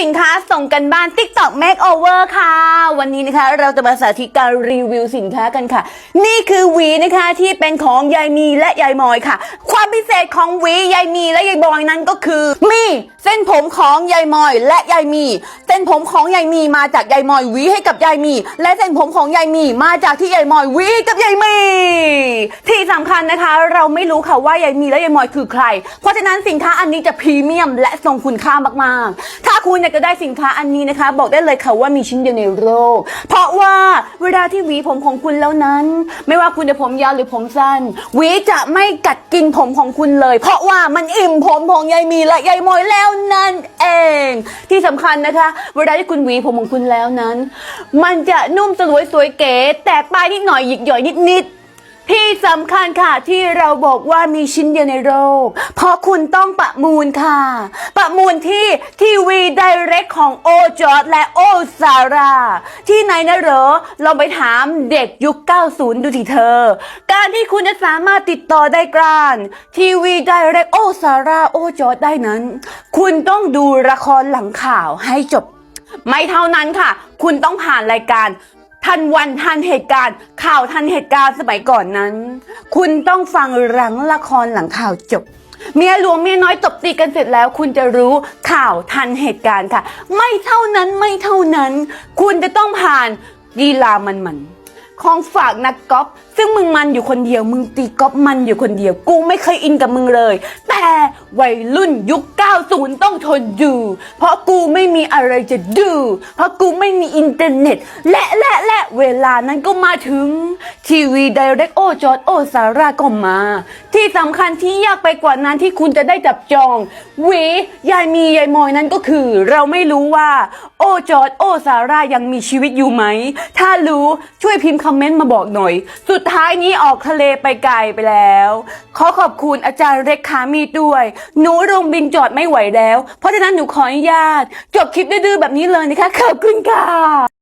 สินค้าส่งกันบ้าน TikTok Makeover ค่ะ วันนี้นะคะ เราจะมาสาธิตการรีวิวสินค้ากันค่ะ นี่คือหวีนะคะที่เป็นของยายมีและยายมอยค่ะ ความพิเศษของหวียายมีและยายบอยนั้นก็คือ มีเส้นผมของยายมอยและยายมี เส้นผมของยายมีมาจากยายมอยหวีให้กับยายมี และเส้นผมของยายมีมาจากที่ยายมอยหวีกับยายมี ที่สำคัญนะคะ เราไม่รู้ค่ะว่ายายมีและยายมอยคือใคร เพราะฉะนั้นสินค้าอันนี้จะพรีเมียมและทรงคุณค่ามากๆ ถ้าคุณอยกจะได้สินค้าอันนี้นะคะ บอกได้เลยค่ะว่ามีชิ้นเดียวในโลก เพราะว่าเวลาที่หวีผมของคุณแล้วนั้น ไม่ว่าคุณจะผมยาวหรือผมสั้นหวีจะไม่กัดกินผมของคุณเลย เพราะว่ามันอิ่มผมของยายมีและยายมอยแล้วนั่นเอง ที่สำคัญนะคะ เวลาที่คุณหวีผมของคุณแล้วนั้น มันจะนุ่มสลวยสวยเก๋แตกปลายนิดหน่อยหยิกหย่อยนิดๆ ที่สำคัญค่ะที่เราบอกว่ามีชิ้นเดียวในโลก เพราะคุณต้องประมูลค่ะ ประมูลที่ทีวีไดเรกของโอจอร์ดและโอซาร่าที่ไหนนะเหรอเราไปถามเด็กยุค 90 ดูทีเธอ การที่คุณจะสามารถติดต่อได้กรานทีวีไดเรกโอซาร่าโอจอร์ดได้นั้น คุณต้องดูละครหลังข่าวให้จบ ไม่เท่านั้นค่ะ คุณต้องผ่านรายการ ทันวันทันเหตุการณ์ ข่าวทันเหตุการณ์สมัยก่อนนั้น คุณต้องฟังหลังละครหลังข่าวจบ เมียหลวงเมียน้อยตบตีกันเสร็จแล้ว คุณจะรู้ข่าวทันเหตุการณ์ค่ะ ไม่เท่านั้นไม่เท่านั้น คุณจะต้องผ่านกีฬามันมันๆของฝากนักกอล์ฟ ซึ่งมึงมันอยู่คนเดียว มึงตีกอล์ฟมันอยู่คนเดียว กูไม่เคยอินกับมึงเลย แต่วัยรุ่นยุค 90 ต้องทนดูเพราะกูไม่มีอะไรจะดู เพราะกูไม่มีอินเทอร์เน็ต และและและเวลานั้นก็มาถึง ทีวีไดเรกโอจอร์ดโอซาร่าก็มา ที่สำคัญที่ยากไปกว่านั้นที่คุณจะได้จับจองวียายมียายมอยนั้นก็คือ เราไม่รู้ว่า โอจอร์ดโอซาร่ายังมีชีวิตอยู่ไหม ถ้ารู้ช่วยพิมพ์คอมเมนต์มาบอกหน่อย สุดท้ายนี้ออกทะเลไปไกลไปแล้ว ขอขอบคุณอาจารย์เร็กคามีด้วย หนูลงบินจอดไม่ไหวแล้ว เพราะฉะนั้นหนูขออนุญาต จบคลิปดื้อๆแบบนี้เลยนะคะ ขอบคุณค่ะ